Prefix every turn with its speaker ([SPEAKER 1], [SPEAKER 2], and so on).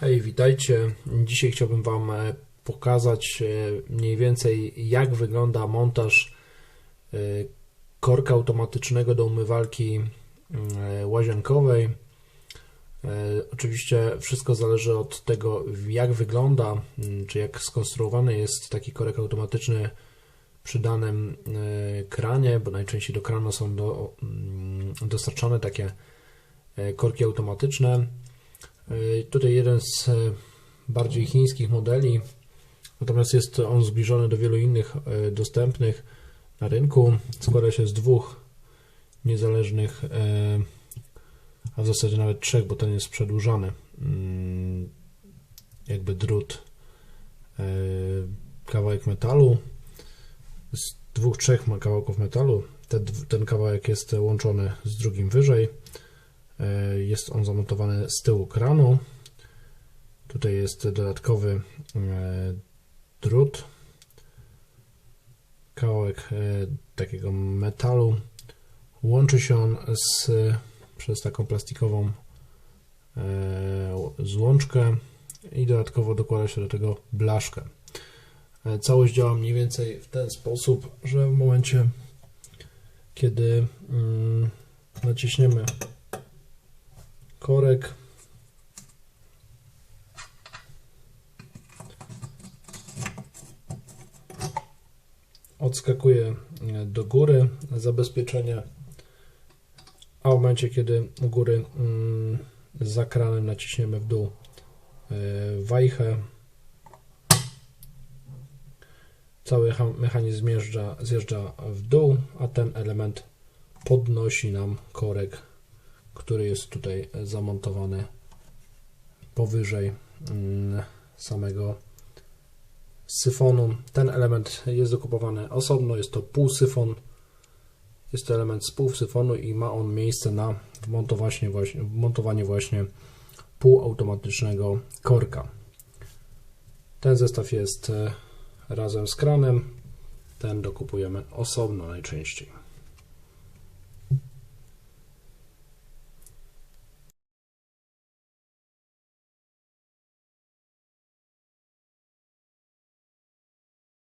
[SPEAKER 1] Hej, witajcie. Dzisiaj chciałbym Wam e, pokazać e, mniej więcej jak wygląda montaż e, korka automatycznego do umywalki łazienkowej. Oczywiście wszystko zależy od tego jak wygląda, czy jak skonstruowany jest taki korek automatyczny przy danym kranie, bo najczęściej do kranu są do, dostarczone takie korki automatyczne. E, tutaj jeden z e, bardziej chińskich modeli, natomiast jest on zbliżony do wielu innych e, dostępnych na rynku. Składa się z dwóch niezależnych, a w zasadzie nawet trzech, bo ten jest przedłużany. Mm, jakby drut, kawałek metalu. Z dwóch, trzech kawałków metalu. Ten, ten kawałek jest łączony z drugim wyżej. E, jest on zamontowany z tyłu kranu. Tutaj jest dodatkowy e, drut, kawałek e, takiego metalu. Łączy się on z, przez taką plastikową złączkę i dodatkowo dokłada się do tego blaszkę. Całość działa mniej więcej w ten sposób, że w momencie, kiedy mm, naciśniemy korek. Odskakuje do góry. Zabezpieczenie, a w momencie kiedy u góry mm, za kranem naciśniemy w dół e, wajchę, cały mechanizm zjeżdża, zjeżdża w dół, a ten element podnosi nam korek który jest tutaj zamontowany powyżej mm, samego syfonu. Ten element jest dokupowany osobno, jest to półsyfon. Jest to element z półsyfonu i ma on miejsce na wmontowanie właśnie, wmontowanie właśnie półautomatycznego korka. Ten zestaw jest e, razem z kranem, ten dokupujemy osobno najczęściej.